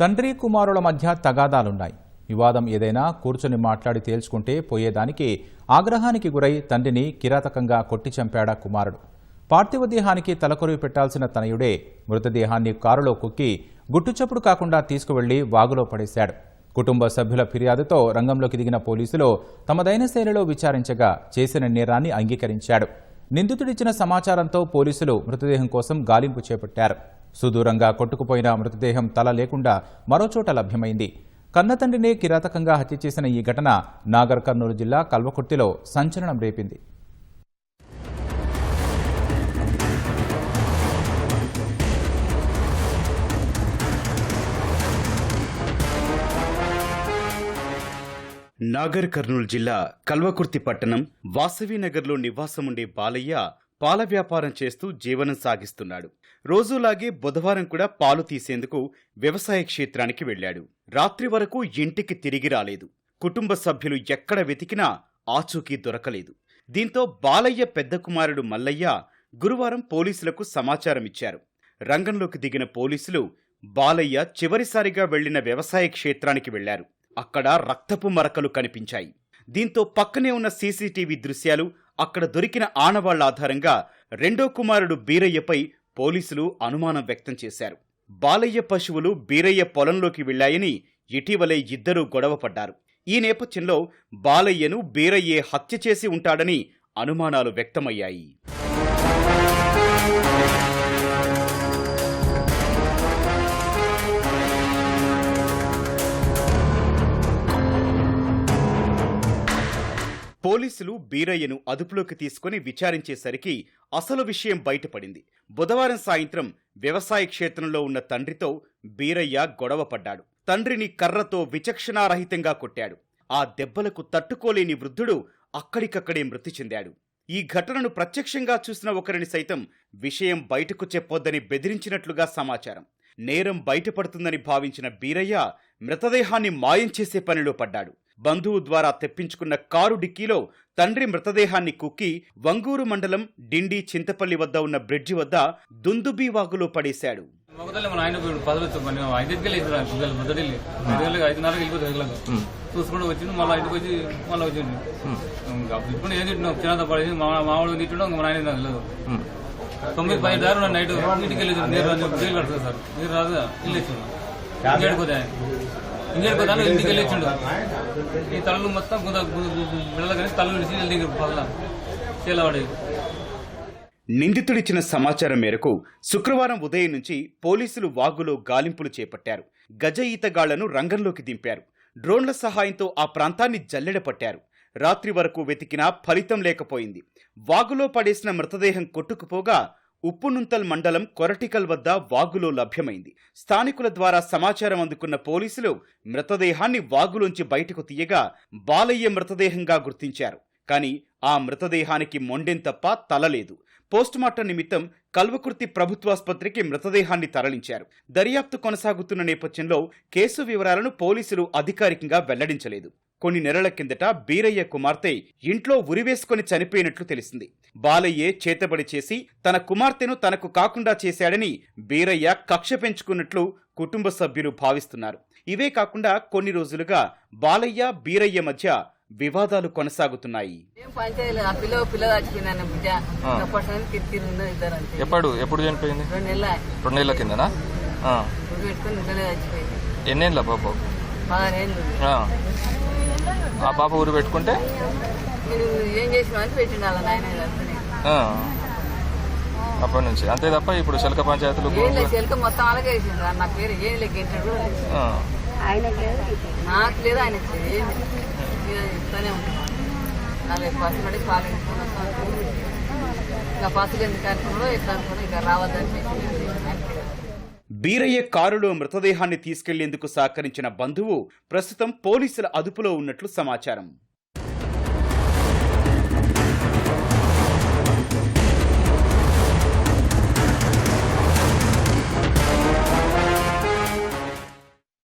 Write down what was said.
తండ్రి కుమారుల మధ్య తగాదాలున్నాయి. వివాదం ఏదైనా కూర్చొని మాట్లాడి తేల్చుకుంటే పోయేదానికి ఆగ్రహానికి గురై తండ్రిని కిరాతకంగా కొట్టి చంపాడా కుమారుడు. పార్థివ దేహానికి తలకొరివి పెట్టాల్సిన తనయుడే మృతదేహాన్ని కారులో కుక్కి గుట్టుచప్పుడు కాకుండా తీసుకువెళ్ళి వాగులో పడేశాడు. కుటుంబ సభ్యుల ఫిర్యాదుతో రంగంలోకి దిగిన పోలీసులు తమదైన శైలిలో విచారించగా చేసిన నేరాన్ని అంగీకరించాడు. నిందితుడిచ్చిన సమాచారంతో పోలీసులు మృతదేహం కోసం గాలింపు చేపట్టారు. సుదూరంగా కొట్టుకుపోయిన మృతదేహం తల లేకుండా మరోచోట లభ్యమైంది. కన్నతండ్రినే కిరాతకంగా హత్య చేసిన ఈ ఘటన నాగర్ కర్నూలు జిల్లా కల్వకుర్తిలో సంచలనం రేపింది. నాగర్ కర్నూలు జిల్లా కల్వకుర్తి పట్టణం వాసవినగర్లో నివాసముండే బాలయ్య పాల వ్యాపారం చేస్తూ జీవనం సాగిస్తున్నాడు. రోజులాగే బుధవారం కూడా పాలు తీసేందుకు వ్యవసాయ క్షేత్రానికి వెళ్ళాడు. రాత్రి వరకు ఇంటికి తిరిగి రాలేదు. కుటుంబ సభ్యులు ఎక్కడ వెతికినా ఆచూకీ దొరకలేదు. దీంతో బాలయ్య పెద్ద కుమారుడు మల్లయ్య గురువారం పోలీసులకు సమాచారం ఇచ్చారు. రంగంలోకి దిగిన పోలీసులు బాలయ్య చివరిసారిగా వెళ్ళిన వ్యవసాయ క్షేత్రానికి వెళ్ళారు అక్కడ రక్తపు మరకలు కనిపించాయి. దీంతో పక్కనే ఉన్న సీసీటీవీ దృశ్యాలు అక్కడ దొరికిన ఆనవాళ్ళ ఆధారంగా రెండో కుమారుడు బీరయ్యపై పోలీసులు అనుమానం వ్యక్తం చేశారు. బాలయ్య పశువులు బీరయ్య పొలంలోకి వెళ్ళాయని ఇటీవలే ఇద్దరూ గొడవపడ్డారు ఈ నేపథ్యంలో బాలయ్యను బీరయ్యే హత్య చేసి ఉంటాడని అనుమానాలు వ్యక్తమయ్యాయి. పోలీసులు బీరయ్యను అదుపులోకి తీసుకుని విచారించేసరికి అసలు విషయం బయటపడింది. బుధవారం సాయంత్రం వ్యవసాయ క్షేత్రంలో ఉన్న తండ్రితో బీరయ్య గొడవ పడ్డాడు. తండ్రిని కర్రతో విచక్షణారహితంగా కొట్టాడు. ఆ దెబ్బలకు తట్టుకోలేని వృద్ధుడు అక్కడికక్కడే మృతి చెందాడు. ఈ ఘటనను ప్రత్యక్షంగా చూసిన ఒకరిని సైతం విషయం బయటకు చెప్పొద్దని బెదిరించినట్లుగా సమాచారం. నేరం బయటపడుతుందని భావించిన బీరయ్య మృతదేహాన్ని మాయం చేసే పనిలో పడ్డాడు. బంధువు ద్వారా తెప్పించుకున్న కారు డిక్కీలో తండ్రి మృతదేహాన్ని కుక్కి వంగూరు మండలం డిండి చింతపల్లి వద్ద ఉన్న బ్రిడ్జి వద్ద దుందుబీ వాగులో పడేశాడు చూసుకుంటూ వచ్చింది మళ్ళీ ఇంటికి వచ్చి మళ్ళీ వచ్చింది ఇప్పుడు చిన్నత పడేసి మా నాకు తెలియదు తొమ్మిది పది దారు నైట్. ఇంటికి వెళ్ళి నీరు రాదు సార్ నీరు రాదు. ఇల్లు ఆయన ఇంకేడుకోతే ఇంటికి వెళ్ళి ఇచ్చిండు ఈ తలలు మొత్తం గుంద కానీ తలలు విడిచి వెళ్ళి దగ్గర పదల చీలవాడేది. నిందితుడిచ్చిన సమాచారం మేరకు శుక్రవారం ఉదయం నుంచి పోలీసులు వాగులో గాలింపులు చేపట్టారు. గజ ఈతగాళ్ళను రంగంలోకి దింపారు. డ్రోన్ల సహాయంతో ఆ ప్రాంతాన్ని జల్లెడ పట్టారు. రాత్రి వరకు వెతికినా ఫలితం లేకపోయింది. వాగులో పడేసిన మృతదేహం కొట్టుకుపోగా ఉప్పునుంతల్ మండలం కొరటికల్ వద్ద వాగులో లభ్యమైంది. స్థానికుల ద్వారా సమాచారం అందుకున్న పోలీసులు మృతదేహాన్ని వాగులోంచి బయటకు తీయగా బాలయ్య మృతదేహంగా గుర్తించారు. కానీ ఆ మృతదేహానికి మొండెం తప్ప తలలేదు. పోస్టుమార్టం నిమిత్తం కల్వకుర్తి ప్రభుత్వాసుపత్రికి మృతదేహాన్ని తరలించారు. దర్యాప్తు కొనసాగుతున్న నేపథ్యంలో కేసు వివరాలను పోలీసులు అధికారికంగా వెల్లడించలేదు. కొన్ని నెలల కిందట బీరయ్య కుమార్తె ఇంట్లో ఉరివేసుకొని చనిపోయినట్లు తెలిసింది. బాలయ్యే చేతబడి చేసి తన కుమార్తెను తనకు కాకుండా చేశాడని బీరయ్య కక్ష పెంచుకున్నట్లు కుటుంబ సభ్యులు భావిస్తున్నారు. ఇవే కాకుండా కొన్ని రోజులుగా బాలయ్య బీరయ్య మధ్య వివాదాలు కొనసాగుతున్నాయి. ఎప్పుడు ఎప్పుడు చనిపోయింది? రెండు నెలలు. కిందనా? ఎన్నేళ్ళ పదహారేళ్ళు ఆ. ఆ పాప ఊరు పెట్టుకుంటే? నేను ఏం చేసినా అని పెట్టిండు నాయన. అప్పటి నుంచి. అంతే తప్ప ఇప్పుడు శల్క పంచాయతీలు మొత్తం నా పేరు ఏం. నాకు లేదు ఉంటాను నాలుగు పసి పడి పాలు. ఇక పసులు ఎందుకు అనుకున్నాడో ఎట్లా అనుకున్నా ఇక రావద్దని చెప్పి బీరయ్య కారులో మృతదేహాన్ని తీసుకెళ్ళేందుకు సహకరించిన బంధువు ప్రస్తుతం పోలీసుల అదుపులో ఉన్నట్లు సమాచారం.